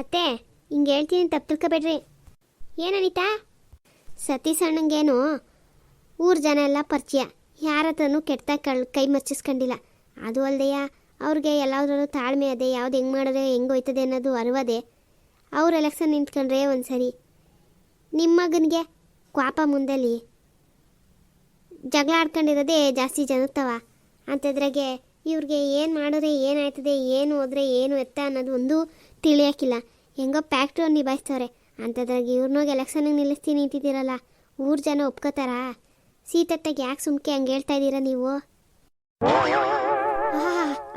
ಅತ್ತೆ, ಹಿಂಗೆ ಹೇಳ್ತೀನಿ ತಪ್ಪು ತಿಳ್ಕೊಬೇಡ್ರಿ. ಏನನಿತಾ ಸತೀಶ್ ಅಣ್ಣಂಗೇನು? ಊರ ಜನ ಎಲ್ಲ ಪರಿಚಯ. ಯಾರ ಹತ್ರನೂ ಕೆಟ್ಟ ಕಳ್, ಕೈ ಮರ್ಚಿಸ್ಕೊಂಡಿಲ್ಲ. ಅದು ಅಲ್ಲದೆಯ ಅವ್ರಿಗೆ ಎಲ್ಲಾದ್ರೂ ತಾಳ್ಮೆ ಅದೇ, ಯಾವ್ದು ಹೆಂಗೆ ಮಾಡಿದ್ರೆ ಹೆಂಗೆ ಹೋಯ್ತದೆ ಅನ್ನೋದು ಅರಿವದೆ. ಅವ್ರು ಎಲೆಕ್ಷನ್ ನಿಂತ್ಕೊಂಡ್ರೆ ಒಂದು ಸರಿ ನಿಮ್ಮ ಮಗನಿಗೆ ಕ್ವಾಪ ಮುಂದಲ್ಲಿ ಜಗಳ ಆಡ್ಕೊಂಡಿರೋದೇ ಜಾಸ್ತಿ ಜನತ್ತವ. ಅಂಥದ್ರಾಗೆ ಇವ್ರಿಗೆ ಏನು ಮಾಡಿದ್ರೆ ಏನಾಯ್ತದೆ ಏನು ಹೋದ್ರೆ, ಏನು ಎತ್ತ ಅನ್ನೋದು ಒಂದು ತಿಳಿಯೋಕ್ಕಿಲ್ಲ. ಹೆಂಗೋ ಪ್ಯಾಕ್ಟ್ರಿ ನಿಭಾಯಿಸ್ತವ್ರೆ. ಅಂಥದ್ರಾಗ ಇವ್ರನ್ನೋಗಿ ಎಲೆಕ್ಷನ್ಗೆ ನಿಲ್ಲಿಸ್ತೀನಿ ನಿಂತಿದ್ದೀರಲ್ಲ. ಊರು ಜನ ಒಪ್ಕೋತಾರ? ಸೀತತ್ತಾಗ ಯಾಕೆ ಸುಮ್ಕೆ ಹಂಗೆ ಹೇಳ್ತಾ ಇದ್ದೀರಾ ನೀವು?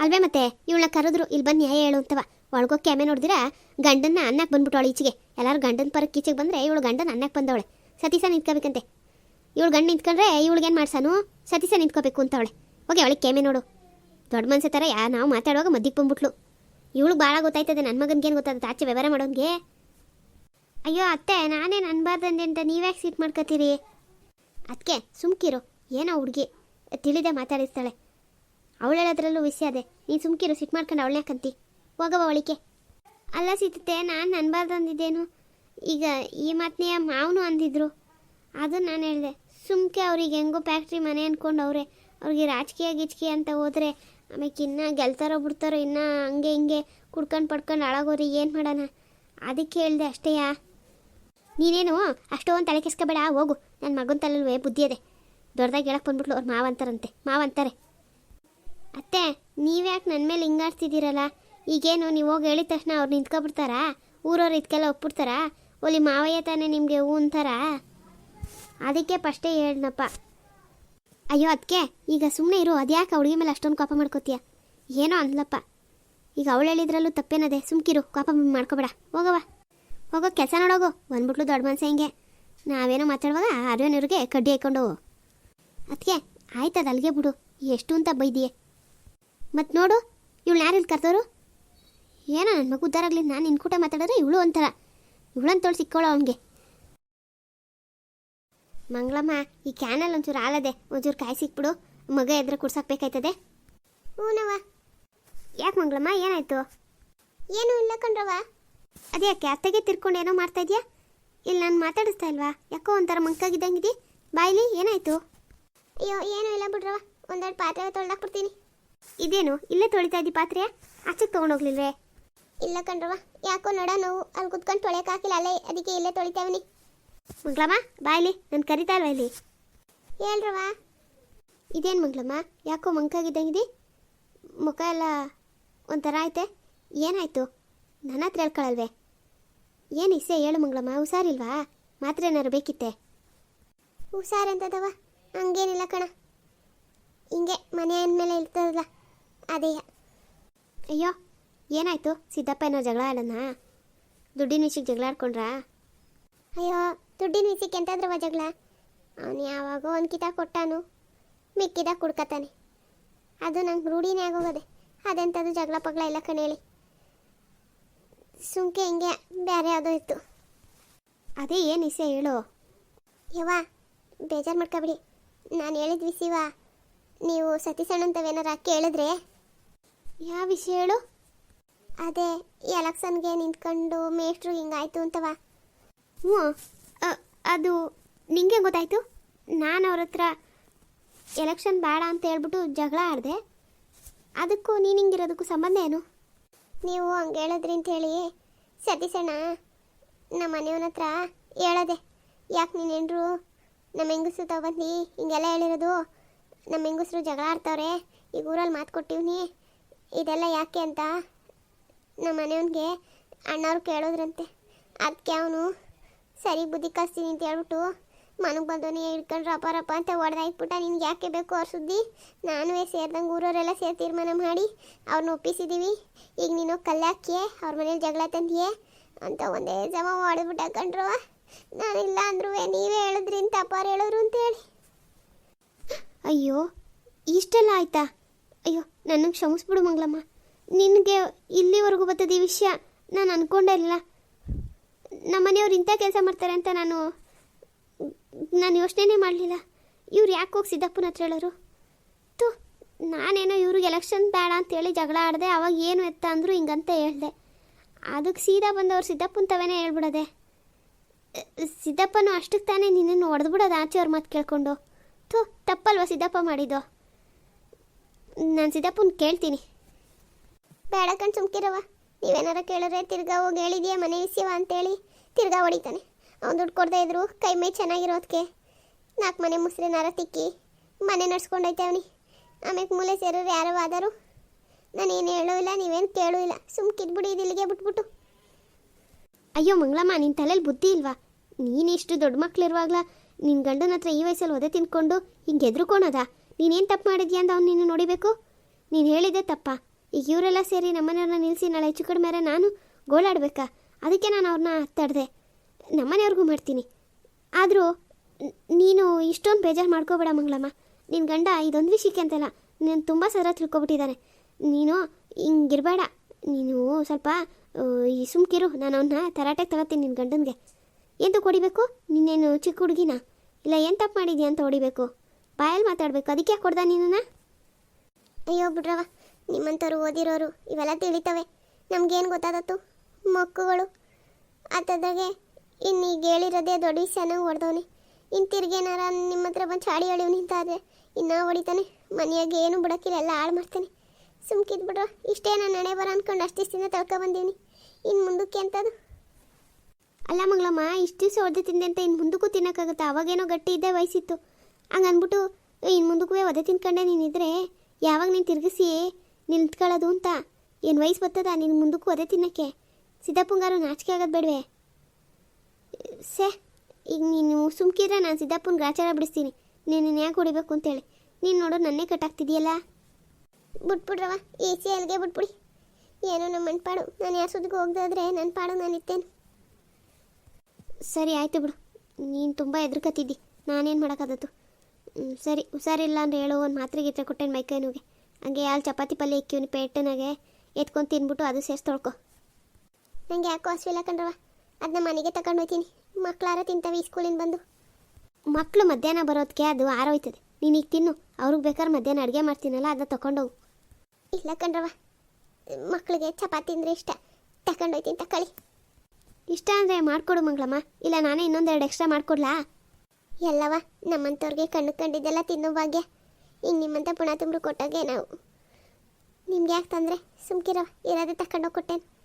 ಅಲ್ವೇ ಮತ್ತೆ? ಇವಳನ್ನ ಕರೆದ್ರು ಇಲ್ಲಿ ಬಂದು ನ್ಯಾಯ ಹೇಳು ಅಂತವ. ಒಳಗೋ ಕ್ಯಾಮೆ ನೋಡಿದಿರಾ? ಗಂಡನ್ನ ಅನ್ನಕ್ಕೆ ಬಂದ್ಬಿಟ್ಟವಳು ಈಚೆಗೆ. ಎಲ್ಲರೂ ಗಂಡನ ಪರಕ್ಕೆ ಈಚೆಗೆ ಬಂದರೆ ಇವಳು ಗಂಡನ ಅನ್ನಕ್ಕೆ ಬಂದವಳೆ. ಸತೀಸ ನಿಂತ್ಕೋಬೇಕಂತೆ. ಇವಳು ಗಂಡು ನಿಂತ್ಕೊಂಡ್ರೆ ಇವಳಿಗೇನು ಮಾಡ್ಸಾನು? ಸತೀಸ ನಿಂತ್ಕೋಬೇಕು ಅಂತವಳೆ. ಓಕೆ ಅವಳಿಗೆ ಕ್ಯಾಮೆ ನೋಡು. ದೊಡ್ಡ ಮನ್ಸೆ ಥರ ಯಾ ನಾವು ಮಾತಾಡುವಾಗ ಮದ್ದಿಗೆ ಬಂದ್ಬಿಟ್ಲು. ಇವಳು ಭಾಳ ಗೊತ್ತಾಯ್ತದೆ ನನ್ನ ಮಗನಿಗೇನು ಗೊತ್ತಾಗುತ್ತೆ? ಆಚೆ ವ್ಯವಹಾರ ಮಾಡೋನ್ಗೆ? ಅಯ್ಯೋ, ಅತ್ತೆ ನಾನೇನು ಅನ್ಬಾರ್ದಂದೆ ಅಂತ ನೀವ್ಯಾಕೆ ಸೀಟ್ ಮಾಡ್ಕೋತೀರಿ ಅದಕ್ಕೆ ಸುಮ್ಕಿರು. ಏನೋ ಹುಡುಗಿ. ತಿಳಿದೆ ಮಾತಾಡಿಸ್ತಾಳೆ. ಅವಳು ಹೇಳೋದ್ರಲ್ಲೂ ವಿಷಯ ಅದೇ. ನೀನು ಸುಮ್ಕಿರು, ಸಿಟ್ ಮಾಡ್ಕೊಂಡು ಅವಳನ್ನ ಕಂತಿ ಹೋಗವ ಅವಳಿಕೆ ಅಲ್ಲ ಸೀತತೆ ನಾನು ಅನ್ಬಾರ್ದು ಅಂದಿದ್ದೇನು ಈಗ ಈ ಮಾತನೆಯ ಮಾವನು ಅಂದಿದ್ರು. ಅದು ನಾನು ಹೇಳಿದೆ. ಸುಮ್ಕೆ ಅವ್ರಿಗೆ ಹೆಂಗೋ ಫ್ಯಾಕ್ಟ್ರಿ ಮನೆ ಅಂದ್ಕೊಂಡು ಅವರೇ, ಅವ್ರಿಗೆ ರಾಜಕೀಯ ಗಿಜ್ಕಿ ಅಂತ ಹೋದ್ರೆ ಆಮೇಲೆ ಇನ್ನೂ ಗೆಲ್ತಾರೋ ಬಿಡ್ತಾರೋ ಇನ್ನೂ ಹಂಗೆ ಹಿಂಗೆ ಕುಡ್ಕೊಂಡು ಪಡ್ಕೊಂಡು ಹಾಳಾಗೋರಿ ಏನು ಮಾಡೋಣ? ಅದಕ್ಕೆ ಹೇಳಿದೆ ಅಷ್ಟೇಯಾ ನೀನೇನು ಅಷ್ಟೊಂದು ತಲೆ ಕೆಸ್ಕೋಬೇಡ, ಹೋಗು. ನನ್ನ ಮಗನ ತಲೆಲ್ವೇ ಬುದ್ಧಿ ಅದೇ. ದೊಡ್ಡದಾಗಿ ಹೇಳಕ್ಕೆ ಬಂದ್ಬಿಟ್ಲು ಅವ್ರು ಮಾವಂತಾರಂತೆ, ಮಾವಂತಾರೆ. ಅತ್ತೆ, ನೀವ್ಯಾಕೆ ನನ್ನ ಮೇಲೆ ಹಿಂಗಾಡ್ತಿದ್ದೀರಲ್ಲ? ಈಗೇನು ನೀವು ಹೋಗಿ ಹೇಳಿದ ತಕ್ಷಣ ಅವ್ರು ನಿಂತ್ಕೊಬಿಡ್ತಾರಾ? ಊರವ್ರು ಇದಕ್ಕೆಲ್ಲ ಒಪ್ಪಿಡ್ತಾರಾ ಒಲಿ ಮಾವಯ್ಯ ತಾನೇ ನಿಮಗೆ ಹೂ ಅಂತಾರಾ? ಅದಕ್ಕೆ ಫಸ್ಟೇ ಹೇಳ್ನಪ್ಪ ಅಯ್ಯೋ ಅದಕ್ಕೆ ಈಗ ಸುಮ್ಮನೆ ಇರು. ಅದ್ಯಾಕೆ ಹುಡುಗಿ ಮೇಲೆ ಅಷ್ಟೊಂದು ಕೋಪ ಮಾಡ್ಕೋತೀಯ? ಏನೋ ಅನ್ಲಪ್ಪ. ಈಗ ಅವಳು ಹೇಳಿದ್ರಲ್ಲೂ ತಪ್ಪೇನದೆ. ಸುಮ್ಕಿರು. ಕೋಪ ಮಾಡ್ಕೋಬೇಡ. ಹೋಗವ ಹೋಗೋ ಕೆಲಸ ನೋಡೋಗು. ಬಂದ್ಬಿಟ್ಲು ದೊಡ್ಡ ಮನ್ಸ ಹಿಂಗೆ. ನಾವೇನೋ ಮಾತಾಡುವಾಗ ಅರಿವನವ್ರಿಗೆ ಕಡ್ಡಿ ಹಾಕೊಂಡು ಅದಕ್ಕೆ ಆಯ್ತದ ಅಲ್ಲಿಗೆ ಬಿಡು. ಎಷ್ಟು ಅಂತ ಬೈದಿಯೇ. ಮತ್ತು ನೋಡು ಇವಳು ಯಾರು ಇಲ್ಲಿ ಕರ್ತವ್ರು ಏನೋ ನನ್ನ ಮಗು ಉದ್ದಾರಾಗ್ಲಿ ನಾನು ನಿನ್ನ ಕೂಟ ಮಾತಾಡಿದ್ರೆ ಇವಳು ಒಂಥರ. ಇವಳಂತವಳು ಸಿಕ್ಕೋಳು ಅವನಿಗೆ. ಮಂಗಳಮ್ಮ, ಈ ಕ್ಯಾನಲ್ ಒಂಚೂರು ಆಲದೆ ಒಂಚೂರು ಕಾಯಿ ಸಿಕ್ಬಿಡು. ಮಗ ಎದ್ರೆ ಕುಡ್ಸಾಕ್ಬೇಕಾಯ್ತದೆ ಹೂನವ ಯಾಕೆ ಮಂಗಳಮ್ಮ, ಏನಾಯ್ತು? ಏನೂ ಇಲ್ಲ ಕಣ್ರವ ಅದ್ಯಾಕೆ ಅತ್ತೆಗೆ ತಿರ್ಕೊಂಡು ಏನೋ ಮಾಡ್ತಾ ಇದೆಯಾ? ಇಲ್ಲಿ ನಾನು ಮಾತಾಡಿಸ್ತಾ ಇಲ್ವಾ? ಯಾಕೋ ಒಂಥರ ಮಂಕಾಗಿದ್ದಂಗಿದಿ ಬಾಯ್ಲಿ, ಏನಾಯ್ತು? ಅಯ್ಯೋ, ಏನೂ ಇಲ್ಲ ಬಿಡ್ರವ ಒಂದೆರಡು ಪಾತ್ರೆ ತೊಳ್ದಾಕ್ಬಿಡ್ತೀನಿ ಇದೇನು, ಇಲ್ಲೇ ತೊಳಿತಾ ಇದ್ದಿ ಪಾತ್ರೆ? ಆಚೆಗೆ ತೊಗೊಂಡೋಗ್ಲಿಲ್ವೇ ಇಲ್ಲ ಕಣ್ರವ ಯಾಕೋ ನೋಡ ನೋವು. ಅಲ್ಲಿ ಕುತ್ಕೊಂಡು ಹಾಕಿಲ್ಲ. ಅಲ್ಲೇ, ಅದಕ್ಕೆ ಇಲ್ಲೇ ತೊಳಿತಾವನಿ ಮಂಗ್ಲಮ್ಮ ಬಾಯ್ಲಿ ನಾನು ಕರಿತಾ ಇಲ್ವಾ ಇಲ್ಲಿ. ಹೇಳ್ರವ ಇದೇನು ಮಂಗ್ಲಮ್ಮ ಯಾಕೋ ಮಂಕಾಗಿದ್ದಂಗಿದೆ ಮುಖ ಎಲ್ಲ ಒಂಥರ ಐತೆ. ಏನಾಯಿತು? ನನ್ನ ಹತ್ರ ಹೇಳ್ಕೊಳಲ್ವೇ? ಏನು ಇಸೆ ಹೇಳು ಮಂಗಳಮ್ಮ, ಹುಷಾರಿಲ್ವಾ? ಮಾತ್ರ ಏನಾರು ಬೇಕಿತ್ತೆ? ಹುಷಾರಂತದವ ಹಂಗೇನಿಲ್ಲ ಕಣ. ಹಿಂಗೆ ಮನೆ ಅಂದಮೇಲೆ ಇರ್ತದಲ್ಲ, ಅದೇ. ಅಯ್ಯೋ, ಏನಾಯಿತು? ಸಿದ್ದಪ್ಪ ಏನೋ ಜಗಳ ಆಡೋಣ ದುಡ್ಡಿನ ವಿಷಯಕ್ಕೆ ಜಗಳ ಆಡ್ಕೊಂಡ್ರಾ? ಅಯ್ಯೋ ದುಡ್ಡಿನ ವಿಷಯಕ್ಕೆ ಎಂತಾದ್ರವ ಜಗಳ. ಅವನು ಯಾವಾಗೋ ಒಂದು ಕಿತ ಕೊಟ್ಟಾನು. ಮಿಕ್ಕಿದ ಕುಡ್ಕತಾನೆ. ಅದು ನಂಗೆ ರೂಢಿನೇ ಆಗೋಗದೆ. ಅದೆಂಥದ್ದು ಜಗಳ ಪಗಳ ಇಲ್ಲ ಕಣೇಳಿ ಸುಂಕೆ ಹಿಂಗೆ ಬೇರೆ ಯಾವುದೋ ಇತ್ತು. ಅದೇ ಏನು ಇಸೆ ಹೇಳು. ಯವ್ವ ಬೇಜಾರು ಮಾಡ್ಕೊಬಿಡಿ. ನಾನು ಹೇಳಿದ್ವಿ ವಿಷಯವ ನೀವು ಸತೀಸಣ್ಣಂತವೇನಾರ ಕೇಳಿದ್ರೆ. ಯಾವ ವಿಷಯ ಹೇಳು. ಅದೇ ಎಲೆಕ್ಷನ್ಗೆ ನಿಂತ್ಕೊಂಡು ಮೇಷ್ಟ್ರು ಹಿಂಗಾಯ್ತು ಅಂತವ ಹ್ಞೂ ಅದು ನಿಂಗೆ ಗೊತ್ತಾಯ್ತು? ನಾನು ಅವ್ರ ಹತ್ರ ಎಲೆಕ್ಷನ್ ಬೇಡ ಅಂತ ಹೇಳ್ಬಿಟ್ಟು ಜಗಳ ಆಡಿದೆ. ಅದಕ್ಕೂ ನೀನು ಹಿಂಗಿರೋದಕ್ಕೂ ಸಂಬಂಧ ಏನು? ನೀವು ಹಂಗೆ ಹೇಳಿದ್ರಿ ಅಂತ ಹೇಳಿ ಸತೀಸಣ್ಣ ನಮ್ಮ ಮನೆಯವನ ಹತ್ರ ಹೇಳದೆ. ಯಾಕೆ ನೀನು ಹೆಂಡ್ರು ನಮ್ಮ ಹೆಂಗಸರು ತಗೊಂಡು ಹಿಂಗೆಲ್ಲ ಹೇಳಿರೋದು. ನಮ್ಮ ಹೆಂಗಸರು ಜಗಳ ಆಡ್ತವ್ರೆ, ಈಗ ಊರಲ್ಲಿ ಮಾತು ಕೊಟ್ಟಿವ್ನಿ ಇದೆಲ್ಲ ಯಾಕೆ ಅಂತ ನಮ್ಮ ಮನೆಯವನಿಗೆ ಅಣ್ಣವ್ರು ಕೇಳೋದ್ರಂತೆ. ಅದಕ್ಕೆ ಅವನು ಸರಿ ಬುದ್ಧಿ ಕಸ್ತೀನಿ ಅಂತ ಹೇಳ್ಬಿಟ್ಟು ಮನೆಗೆ ಬಂದೋನೇ ಹಿಡ್ಕೊಂಡು ರಪ ರಪ ಅಂತ ಹೊಡೆದಾಕ್ಬಿಟ್ಟ ನಿನ್ಗೆ ಯಾಕೆ ಬೇಕು ಅವ್ರ ಸುದ್ದಿ? ನಾನು ಸೇರಿದಂಗೆ ಊರವರೆಲ್ಲ ಸೇರಿ ತೀರ್ಮಾನ ಮಾಡಿ ಅವ್ರನ್ನ ಒಪ್ಪಿಸಿದ್ದೀವಿ ಈಗ ನೀನು ಕಲ್ಲಾಕಿಯೇ ಅವ್ರ ಮನೇಲಿ ಜಗಳ ತಂದಿಯೇ ಅಂತ ಒಂದೇ ಜಮ ಹೊಡೆದ್ಬಿಟ್ಟ ಕಂಡ್ರು ನಾನಿಲ್ಲ ಅಂದ್ರೂ ನೀವೇ ಹೇಳಿದ್ರಿ ಅಂತ ಅಪಾರ ಹೇಳಿದ್ರು ಅಂತ ಹೇಳಿ. ಅಯ್ಯೋ, ಇಷ್ಟೆಲ್ಲ ಆಯ್ತಾ? ಅಯ್ಯೋ ನನಗೆ ಕ್ಷಮಿಸ್ಬಿಡು ಮಂಗ್ಲಮ್ಮ ನಿನಗೆ ಇಲ್ಲಿವರೆಗೂ ಬರ್ತದೆ ಈ ವಿಷಯ. ನಾನು ಅನ್ಕೊಂಡೇ ಇಲ್ಲ ನಮ್ಮ ಮನೆಯವ್ರು ಇಂಥ ಕೆಲಸ ಮಾಡ್ತಾರೆ ಅಂತ ನಾನು ನಾನು ಯೋಚನೆ ಮಾಡಲಿಲ್ಲ. ಇವ್ರು ಯಾಕೆ ಹೋಗಿ ಸಿದ್ದಪ್ಪನ ಹತ್ರ ಹೇಳೋರು? ತು ನಾನೇನೋ ಇವ್ರಿಗೆ ಎಲೆಕ್ಷನ್ ಬೇಡ ಅಂತೇಳಿ ಜಗಳ ಆಡಿದೆ, ಅವಾಗ ಏನು ಎತ್ತ ಅಂದರು ಹಿಂಗಂತ ಹೇಳಿದೆ. ಅದಕ್ಕೆ ಸೀದಾ ಬಂದವ್ರು ಸಿದ್ದಪ್ಪನ ತವೇನೇ ಹೇಳ್ಬಿಡೋದೆ. ಸಿದ್ದಪ್ಪನೂ ಸಿದ್ದಪ್ಪನು ಅಷ್ಟಕ್ಕೆ ತಾನೇ ನಿನ್ನನ್ನು ಹೊಡೆದ್ಬಿಡೋದು ಆಚೆ ಅವ್ರ ಮಾತು ಕೇಳ್ಕೊಂಡು. ಥೂ, ತಪ್ಪಲ್ವ ಸಿದ್ದಪ್ಪ ಮಾಡಿದ್ದು? ನಾನು ಸಿದ್ದಪ್ಪನ ಕೇಳ್ತೀನಿ. ಬೇಡ ಕಣ್ ಸುಮ್ಕಿರವ ನೀವೇನಾರ ಕೇಳಿದ್ರೆ ತಿರ್ಗಾ ಹೋಗಿ ಹೇಳಿದ್ಯಾ ಮನೆ ವಿಷಯವ ಅಂತೇಳಿ? ತಿರ್ಗಾ ಹೊಡಿತಾನೆ. ಅವ್ನು ದುಡ್ಡು ಕೊಡ್ತಾ ಇದ್ರು, ಕೈ ಮೈ ಚೆನ್ನಾಗಿರೋದಕ್ಕೆ ನಾಲ್ಕು ಮನೆ ಮುಸ್ರಿನಾರ ತಿಕ್ಕಿ, ಮನೆ ನಡ್ಸ್ಕೊಂಡೈತೆ ಅವನಿ ಆಮೇಲೆ ಮೂಲೆ ಸೇರೋರು ಯಾರೋ ಆದರು ನಾನೇನು ಹೇಳೋ ಇಲ್ಲ, ನೀವೇನು ಕೇಳೂ ಇಲ್ಲ. ಸುಮ್ಕಿದ್ಬಿಡಿ ಇದಿಲ್ಲಿಗೆ ಬಿಟ್ಬಿಟ್ಟು. ಅಯ್ಯೋ ಮಂಗಳಮ್ಮ ನಿನ್ನ ತಲೆಯಲ್ಲಿ ಬುದ್ಧಿ ಇಲ್ವಾ? ನೀನು ಇಷ್ಟು ದೊಡ್ಡ ಮಕ್ಳಿರುವಾಗ್ಲ ನಿನ್ನ ಗಂಡನ ಹತ್ರ ಈ ವಯಸ್ಸಲ್ಲಿ ಒದೆ ತಿನ್ಕೊಂಡು ಹಿಂಗೆ ಎದ್ರುಕೊಳೋದಾ ನೀನೇನು ತಪ್ಪು ಮಾಡಿದ್ಯಾ ಅಂತ ಅವ್ನು ನಿನ್ನ ನೋಡಿಬೇಕು? ನೀನು ಹೇಳಿದೆ ತಪ್ಪ? ಈಗ ಇವರೆಲ್ಲ ಸೇರಿ ನಮ್ಮನೆಯವ್ರನ್ನ ನಿಲ್ಲಿಸಿ ನಾಳೆ ಹೆಚ್ಚು ಕಡಿಮೆ ನಾನು ಗೋಳಾಡ್ಬೇಕಾ? ಅದಕ್ಕೆ ನಾನು ಅವ್ರನ್ನ ತಡೆದೆ. ನಮ್ಮನೆಯವ್ರಿಗೂ ಮಾಡ್ತೀನಿ. ಆದರೂ ನೀನು ಇಷ್ಟೊಂದು ಬೇಜಾರು ಮಾಡ್ಕೋಬೇಡ ಮಂಗಳಮ್ಮ. ನಿನ್ನ ಗಂಡ ಇದೊಂದು ವಿಷಯಕ್ಕೆ ಅಂತಲ್ಲ, ನೀನು ತುಂಬ ಸರ ತಿಳ್ಕೊಬಿಟ್ಟಿದ್ದಾನೆ ನೀನು ಹಿಂಗಿರಬೇಡ. ನೀನು ಸ್ವಲ್ಪ ಈ ಸುಮ್ಕಿರು. ನಾನು ಅವನ್ನ ತರಾಟೆಗೆ ತಗೋತೀನಿ ನಿನ್ನ ಗಂಡನಿಗೆ. ಎಂದು ಕೊಡಿಬೇಕು ನಿನ್ನೇನು ಚಿಕ್ಕ ಹುಡುಗಿನ? ಇಲ್ಲ ಏನು ತಪ್ಪು ಮಾಡಿದ್ಯಾ ಅಂತ ಹೊಡಿಬೇಕು? ಬಾಯಲ್ಲಿ ಮಾತಾಡಬೇಕು. ಅದಕ್ಕೆ ಕೊಡ್ದ ನೀನನ್ನ? ಅಯ್ಯೋ ಬಿಡ್ರವ ನಿಮ್ಮಂಥವ್ರು ಓದಿರೋರು ಇವೆಲ್ಲ ತಿಳಿತವೆ. ನಮಗೇನು ಗೊತ್ತಾದತ್ತು? ಮಕ್ಕಳುಗಳು ಆತದಾಗೆ ಇನ್ನು ಈಗ ಹೇಳಿರೋದೇ ದೊಡ್ಡ ವಿಷಯನ ಹೊಡೆದವನೆ. ಇನ್ನು ತಿರ್ಗೇನಾರ ನಿಮ್ಮ ಹತ್ರ ಬಂದು ಚಾಡಿ ಹೇಳಿವ್ ನಿಂತಾದ್ರೆ ಇನ್ನೂ ಹೊಡಿತಾನೆ. ಮನೆಯಾಗೆ ಏನು ಬಿಡೋಕ್ಕಿಲ್ಲ, ಎಲ್ಲ ಹಾಳು ಮಾಡ್ತಾನೆ. ಸುಮ್ಕಿದ್ ಬಿಡ್ರ ಇಷ್ಟೇ ನಾನು ನಡೆ ಬರ ಅಂದ್ಕೊಂಡು ಅಷ್ಟು ದಿವಸದಿಂದ ತಳ್ಕೊ ಬಂದೀನಿ ಇನ್ನು ಮುಂದಕ್ಕೆ ಅಂತದು ಅಲ್ಲ ಮಂಗಳಮ್ಮ, ಇಷ್ಟು ದಿವಸ ಒದೆ ತಿಂದೆ ಅಂತ ಇನ್ನು ಮುಂದಕ್ಕೂ ತಿನ್ನೋಕ್ಕಾಗುತ್ತೆ? ಅವಾಗೇನೋ ಗಟ್ಟಿ ಇದ್ದೇ ವಯಸ್ಸಿತ್ತು. ಹಂಗೆ ಅಂದ್ಬಿಟ್ಟು ಇನ್ನು ಮುಂದಕ್ಕೂ ಒದೆ ತಿನ್ಕೊಂಡೆ ನೀನಿದ್ರೆ ಯಾವಾಗ ನೀನು ತಿರುಗಿಸಿ ನಿಂತ್ಕೊಳ್ಳೋದು ಅಂತ? ಏನು ವಯಸ್ಸು ಬರ್ತದ ನೀನು ಮುಂದಕ್ಕೂ ಒದೆ ತಿನ್ನೋಕ್ಕೆ? ಸಿದ್ದಪ್ಪಂಗಾರು ನಾಚಿಕೆ ಆಗೋದು ಬೇಡವೆ? ಸೆ, ಈಗ ನೀನು ಸುಮ್ಕಿದ್ರೆ ನಾನು ಸಿದ್ದಪ್ಪನ ಗ್ರಾಚಾರ ಬಿಡಿಸ್ತೀನಿ. ನೀನು ಯಾಕೆ ಹೊಡಿಬೇಕು ಅಂತೇಳಿ. ನೀನು ನೋಡು, ನನ್ನೇ ಕಟ್ಟಾಗ್ತಿದೆಯಲ್ಲ ಬಿಟ್ಬಿಡ್ರವ ಎ ಸಿ ಎಲ್ಗೆ ಬಿಟ್ಬಿಡಿ. ಏನೋ ನಮ್ಮ ಮನೆ ಪಾಡು ನಾನು ಯಾರು ಸುದ್ದಿಗೆ ಹೋಗ್ದಾದ್ರೆ ನನ್ನ ಪಾಡು ನಾನು ಇತ್ತೇನು. ಸರಿ, ಆಯಿತು ಬಿಡು. ನೀನು ತುಂಬ ಹೆದರ್ಕತ್ತಿದ್ದಿ. ನಾನೇನು ಮಾಡೋಕ್ಕಾದತ್ತು ಸರಿ, ಹುಷಾರಿಲ್ಲ ಅಂದ್ರೆ ಹೇಳು, ಒಂದು ಮಾತ್ರೆ ಗೀತ್ರೆ ಕೊಟ್ಟೇನು ಮೈಕೈ ನೋವಿಗೆ. ಹಂಗೆ ಯಾರು ಚಪಾತಿ ಪಲ್ಯ ಇಕ್ಕಿವ್ನಿ ಪೇಟನಾಗೆ ಎತ್ಕೊಂಡು ತಿನ್ಬಿಟ್ಟು ಅದು ಸೇರ್ಸಿ ತೊಳ್ಕೊ. ನನಗೆ ಯಾಕೋ ಹಸಿವಿಲ್ಲ ಕಣ್ರವ ಅದನ್ನ ಮನೆಗೆ ತಗೊಂಡು ಹೋಗ್ತೀನಿ ಮಕ್ಕಳಾರ ತಿಂತವೆ ಈ ಸ್ಕೂಲಿಂದ ಬಂದು. ಮಕ್ಕಳು ಮಧ್ಯಾಹ್ನ ಬರೋದಕ್ಕೆ ಅದು ಆರೋಯ್ತದೆ ನೀನು ಈಗ ತಿನ್ನು. ಅವ್ರಿಗೆ ಬೇಕಾದ್ರೆ ಮಧ್ಯಾಹ್ನ ಅಡುಗೆ ಮಾಡ್ತೀನಲ್ಲ ಅದನ್ನ ತಗೊಂಡೋಗು ಇಲ್ಲ ಕಣ್ರವ ಮಕ್ಕಳಿಗೆ ಚಪಾತಿ ಅಂದರೆ ಇಷ್ಟ. ತಗೊಂಡೋಯ್ತೀನಿ ತಕೊಳ್ಳಿ. ಇಷ್ಟ ಅಂದರೆ ಮಾಡಿಕೊಡು ಮಂಗಳಮ್ಮ. ಇಲ್ಲ, ನಾನೇ ಇನ್ನೊಂದೆರಡು ಎಕ್ಸ್ಟ್ರಾ ಮಾಡಿಕೊಡ್ಲಾ? ಎಲ್ಲವ ನಮ್ಮಂಥವ್ರಿಗೆ ಕಣ್ಣು ಕಂಡಿದ್ದೆಲ್ಲ ತಿನ್ನೋ ಭಾಗ್ಯ. ಈಗ ನಿಮ್ಮಂಥ ಪುಣ ತುಂಬ್ರು ಕೊಟ್ಟಾಗೆ ನಾವು. ನಿಮ್ಗೆ ಯಾಕೆ ತಂದರೆ? ಸುಮ್ಕಿರವ ಇರೋದೇ ತಕೊಂಡೋಗಿ ಕೊಟ್ಟೇನು.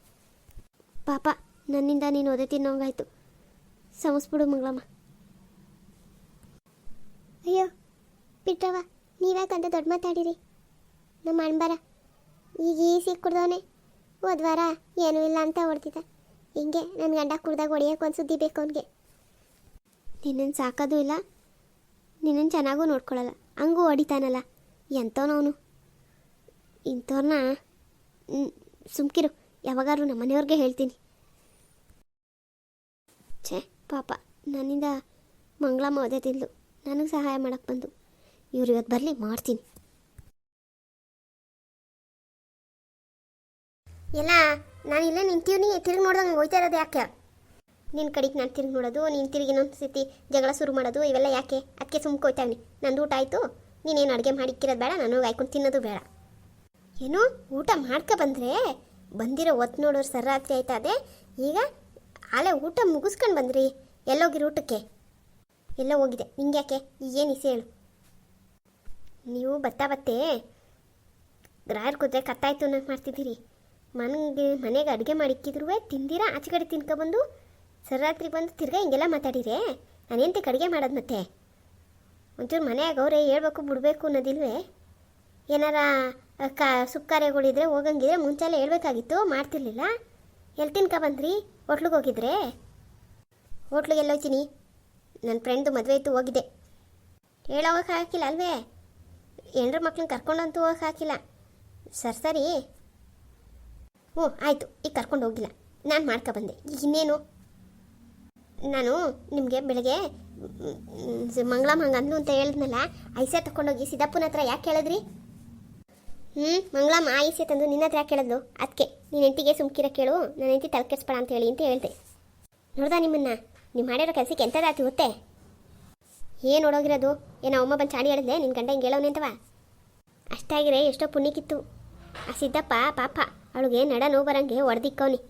ಪಾಪ, ನನ್ನಿಂದ ನೀನು ಒದೆ ತಿನ್ನೋಂಗಾಯ್ತು. ಸಮಸ್ಬಿಡು ಮಂಗಳಮ್ಮ. ಅಯ್ಯೋ ಬಿಟ್ಟವ ನೀವ್ಯಾಕಂತ ದೊಡ್ಡ ಮಾತಾಡಿರಿ? ನಮ್ಮ ಅಣ್ಬರ ಈಗ ಈ ಸಿಕ್ಕಿ ಕುಡ್ದವನೆ. ಹೋದ್ವಾರ ಏನೂ ಇಲ್ಲ ಅಂತ ಹೊಡ್ತಿದ್ದ ಹಿಂಗೆ ನನ್ನ ಗಂಡ ಕುಡ್ದಾಗ ಹೊಡಿಯೋಕೆ ಒಂದು ಸುದ್ದಿ ಬೇಕು ಅವನಿಗೆ. ನಿನ್ನನ್ನು ಸಾಕೋದು ಇಲ್ಲ ನಿನ್ನನ್ನು ಚೆನ್ನಾಗೂ ನೋಡ್ಕೊಳ್ಳಲ್ಲ ಹಂಗೂ ಹೊಡಿತಾನಲ್ಲ, ಎಂಥವನವನು? ಇಂಥವ್ರನ್ನ ಸುಮ್ಕಿರು. ಯಾವಾಗಾದ್ರೂ ನಮ್ಮ ಮನೆಯವ್ರಿಗೆ ಹೇಳ್ತೀನಿ. ಛೇ, ಪಾಪ. ನನ್ನಿಂದ ಮಂಗಳಮ್ಮ ಓದೇ ತಿಂದು ನನಗೆ ಸಹಾಯ ಮಾಡಕ್ಕೆ ಬಂದು ಇವ್ರು ಇವತ್ತು ಬರಲಿ, ಮಾಡ್ತೀನಿ. ಎಲ್ಲ, ನಾನು ಇಲ್ಲೇ ನಿಂತೀವ್ನಿ. ತಿರುಗಿ ನೋಡ್ದಂಗೆ ಹೋಯ್ತಾ ಇರೋದು ಯಾಕೆ? ನಿನ್ನ ಕಡೆಗೆ ನಾನು ತಿರುಗಿ ನೋಡೋದು, ನೀನು ತಿರುಗಿ ಇನ್ನೊಂದು ಸತಿ ಜಗಳ ಶುರು ಮಾಡೋದು, ಇವೆಲ್ಲ ಯಾಕೆ? ಅದಕ್ಕೆ ಸುಮ್ಕೆ ಹೋಯ್ತಾವ್ನಿ ನಂದು ಊಟ ಆಯಿತು. ನೀನೇನು ಅಡುಗೆ ಮಾಡಿಕ್ಕಿರೋದು ಬೇಡ, ನಾನು ಹೋಗಿ ಹಾಯ್ಕೊಂಡು ತಿನ್ನೋದು ಬೇಡ. ಏನು? ಊಟ ಮಾಡ್ಕೊ ಬಂದರೆ ಬಂದಿರೋ ಹೊತ್ತು ನೋಡೋರು ಸರ್ರಾತ್ರಿ ಆಯ್ತಾ ಅದೇ? ಈಗ ಆಲೆ ಊಟ ಮುಗಿಸ್ಕೊಂಡು ಬಂದ್ರಿ. ಎಲ್ಲೋಗಿರೋ ಊಟಕ್ಕೆ? ಎಲ್ಲ ಹೋಗಿದೆ. ನಿಂಗೆ ಯಾಕೆ ಇಸೆ ಹೇಳು. ನೀವು ಬತ್ತಾ ಬತ್ತೆ? ರಾಯರ್ ಕುದ್ರೆ ಕತ್ತಾಯ್ತು ಅನ್ನೋದು ಮಾಡ್ತಿದ್ದೀರಿ. ಮನೆಗೆ ಮನೆಗೆ ಅಡುಗೆ ಮಾಡಿಕ್ಕಿದ್ರು ತಿಂದಿರಾ? ಆಚೆ ಕಡೆ ತಿನ್ಕೊಬಂದು ಸರ್ರಾತ್ರಿ ಬಂದು ತಿರ್ಗಾ ಹಿಂಗೆಲ್ಲ ಮಾತಾಡಿರೇ? ನಾನೆಂತಕ್ಕೆ ಅಡುಗೆ ಮಾಡೋದು ಮತ್ತೆ? ಒಂಚೂರು ಮನೆಯಾಗ ಅವರೇ ಹೇಳ್ಬೇಕು, ಬಿಡಬೇಕು ಅನ್ನೋದಿಲ್ವೇ? ಏನಾರ ಕ ಸುಕ್ಕಾರ್ಯಗಳಿದ್ರೆ ಹೋಗಂಗಿದ್ರೆ ಮುಂಚೆಲ್ಲ ಹೇಳ್ಬೇಕಾಗಿತ್ತು, ಮಾಡ್ತಿರ್ಲಿಲ್ಲ. ಎಲ್ಲಿ ತಿನ್ಕ ಬಂದ್ರಿ? ಹೋಟ್ಲಿಗೆ ಹೋಗಿದ್ರೆ? ಹೋಟ್ಲಿಗೆ ಎಲ್ಲ ಹೋಗ್ತೀನಿ ನನ್ನ ಫ್ರೆಂಡ್ದು ಮದುವೆ ಇತ್ತು ಹೋಗಿದ್ದೆ ಹೇಳೋಗಕ್ಕೆ ಹಾಕಿಲ್ಲ ಅಲ್ವೇ? ಹೆಂಡ್ರ ಮಕ್ಳನ್ನ ಕರ್ಕೊಂಡಂತೂ ಹೋಗಕ್ಕೆ ಹಾಕಿಲ್ಲ. ಸರ್, ಸರಿ. ಓ ಆಯಿತು. ಈಗ ಕರ್ಕೊಂಡು ಹೋಗಿಲ್ಲ. ನಾನು ಮಾಡ್ಕೊ ಬಂದೆ. ಈಗ ಇನ್ನೇನು? ನಾನು ನಿಮಗೆ ಬೆಳಗ್ಗೆ ಮಂಗಳ ಮಂಗ ಅಂದ್ಲು ಅಂತ ಹೇಳಿದ್ನಲ್ಲ ಐಸೆ ತಗೊಂಡೋಗಿ ಸಿದ್ದಪ್ಪನ ಹತ್ರ ಯಾಕೆ ಹೇಳಿದ್ರಿ ಹ್ಞೂ ಮಂಗಳಮ್ಮ ಮಾಯಿಸಿ ತಂದು ನಿನ್ನ ಹತ್ರ ಕೇಳಿದ್ಲು? ಅದಕ್ಕೆ ನೀನು ಹೆಂಡತಿಗೆ ಸುಮ್ಕಿರ ಕೇಳು, ನನ್ನ ಹೆಂಡತಿ ತಲೆ ಅಂತ ಹೇಳಿ ಅಂತ ಹೇಳಿದೆ. ನೋಡ್ದಾ ನಿಮ್ಮನ್ನ? ನೀವು ಮಾಡಿರೋ ಕೆಲಸಕ್ಕೆ ಎಂಥದಾತಿ ಗೊತ್ತೇ? ಏನು ನೋಡೋಗಿರೋದು ಏನೋ ಅಮ್ಮ ಬಂದು ಚಾಡಿ ಹೇಳಿದೆ ನಿನ್ನ ಗಂಡ ಹಿಂಗೆ ಹೇಳೋನೆ ಅಂತವ? ಅಷ್ಟಾಗಿರೆ ಎಷ್ಟೋ ಪುಣ್ಯಕ್ಕಿತ್ತು ಆ ಸಿದ್ದಪ್ಪ ಪಾಪ, ಅವಳಿಗೆ ನಡ ನೋವು ಬರಂಗೆ ಹೊಡೆದಿಕ್ಕವನಿ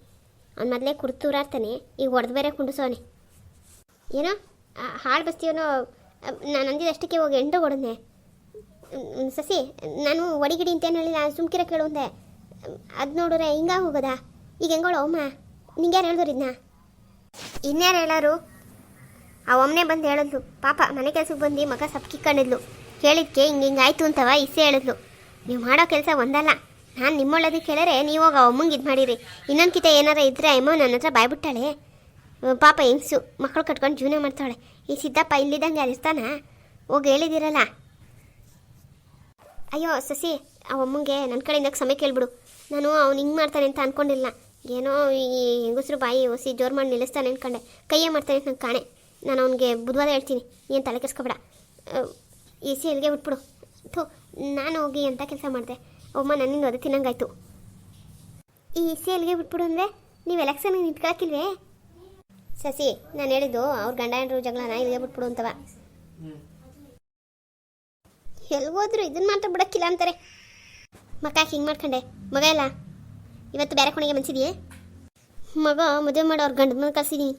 ಅವ್ನು ಮೊದಲೇ ಕುರ್ತೂರಾಡ್ತಾನೆ, ಈಗ ಹೊಡೆದು ಬೇರೆ ಕುಂಡಿಸೋನೆ ಏನೋ ಹಾಳು ಬಸ್ತೀವನೋ ನಾನು ಅಂದಿದ್ದಷ್ಟಕ್ಕೆ ಹೋಗಿ ಎಂಟು ಹೊಡೆದ್ನೆ ಸಸಿ, ನಾನು ಒಡಿಗಿಡಿ ಅಂತೇನು ಹೇಳಿಲ್ಲ ಸುಮ್ಕಿರ ಕೇಳು ಅಂದೆ. ಅದು ನೋಡಿದ್ರೆ ಹಿಂಗ ಹೋಗೋದಾ? ಈಗ ಹೆಂಗೋಳು ಅಮ್ಮ ನಿಂಗೆ ಯಾರು ಹೇಳಿದ್ರು ಇದನ್ನ ಇನ್ಯಾರು ಹೇಳಾರು? ಆ ಒಮ್ಮನೆ ಬಂದು ಹೇಳಿದ್ಲು. ಪಾಪ, ಮನೆ ಕೆಲ್ಸಕ್ಕೆ ಬಂದು ಮಗ ಸಪ್ಕಿಕೊಂಡಿದ್ಲು ಕೇಳಿದ್ಕೆ ಹಿಂಗೆ ಹಿಂಗೆ ಆಯ್ತು ಅಂತವ ಇಸೆ ಹೇಳಿದ್ಲು. ನೀವು ಮಾಡೋ ಕೆಲಸ ಒಂದಲ್ಲ. ನಾನು ನಿಮ್ಮೊಳ್ಳದಕ್ಕೆ ಹೇಳಿದ್ರೆ ನೀವು ಆ ಅಮ್ಮಂಗೆ ಇದು ಮಾಡಿರಿ. ಇನ್ನೊಂದು ಕಿತ ಏನಾರ ಇದ್ರೆ ಅಮ್ಮ ನನ್ನ ಹತ್ರ ಬಾಯ್ಬಿಟ್ಟಾಳೆ. ಪಾಪ ಹೆಂಗ್ಸು ಮಕ್ಕಳು ಕಟ್ಕೊಂಡು ಜೀವನ ಮಾಡ್ತಾಳೆ. ಈ ಸಿದ್ದಪ್ಪ ಇಲ್ಲಿದ್ದಂಗೆ ಅರಿಸ್ತಾನ? ಹೋಗಿ ಹೇಳಿದಿರಲ್ಲ. ಅಯ್ಯೋ, ಸಸಿ ಆ ಅಮ್ಮಂಗೆ ನನ್ನ ಕಡೆಯಿಂದ ಸಮಯ ಕೇಳ್ಬಿಡು. ನಾನು ಅವ್ನು ಹಿಂಗೆ ಮಾಡ್ತಾನೆ ಅಂತ ಅನ್ಕೊಂಡಿಲ್ಲ. ಏನೋ ಈ ಹೆಂಗಸರು ಬಾಯಿ ಹೊಸಿ ಜೋರು ಮಾಡಿ ನಿಲ್ಲಿಸ್ತಾನೆ ಅನ್ಕೊಂಡೆ. ಕೈಯೇ ಮಾಡ್ತಾನೆ ಅಂತ ನಂಗೆ ಕಾಣೆ. ನಾನು ಅವ್ನಿಗೆ ಬುಧವಾರ ಹೇಳ್ತೀನಿ, ಏನು ತಲೆ ಕೆಸ್ಕೊಬೇಡ ಈ ಸಿ ಎಲ್ಗೆ ಬಿಟ್ಬಿಡು ಥು, ನಾನು ಹೋಗಿ ಅಂತ ಕೆಲಸ ಮಾಡಿದೆ? ಅಮ್ಮ ನನ್ನಿಂದ ಅದೇ ತಿನ್ನಂಗಾಯ್ತು. ಈ ಸಿ ಎಲ್ಗೆ ಬಿಟ್ಬಿಡು ಅಂದರೆ ನೀವು ಎಲೆಕ್ಷನ್ ನಿಂತ್ಕೊಳಕ್ಕಿಲ್ವೇ? ಸಸಿ, ನಾನು ಹೇಳಿದ್ದು ಅವ್ರ ಗಂಡ ಹೆಂಡ್ರು ಜಗಳನ ಇಲ್ಲಿಗೆ ಬಿಟ್ಬಿಡು ಅಂತವ. ಎಲ್ಗೋದ್ರು ಇದನ್ನ ಮಾತ್ರ ಬಿಡಕ್ಕಿಲ್ಲ ಅಂತಾರೆ. ಮಕ್ಕ, ಹಿಂಗೆ ಮಾಡ್ಕೊಂಡೆ. ಮಗ ಎಲ್ಲ, ಇವತ್ತು ಬೇರೆ ಕೊನೆಗೆ ಮನ್ಸಿದೆಯೇ ಮಗ ಮದುವೆ ಮಾಡೋ ಅವ್ರ ಗಂಡನ ಕಳ್ಸಿದೀನಿ.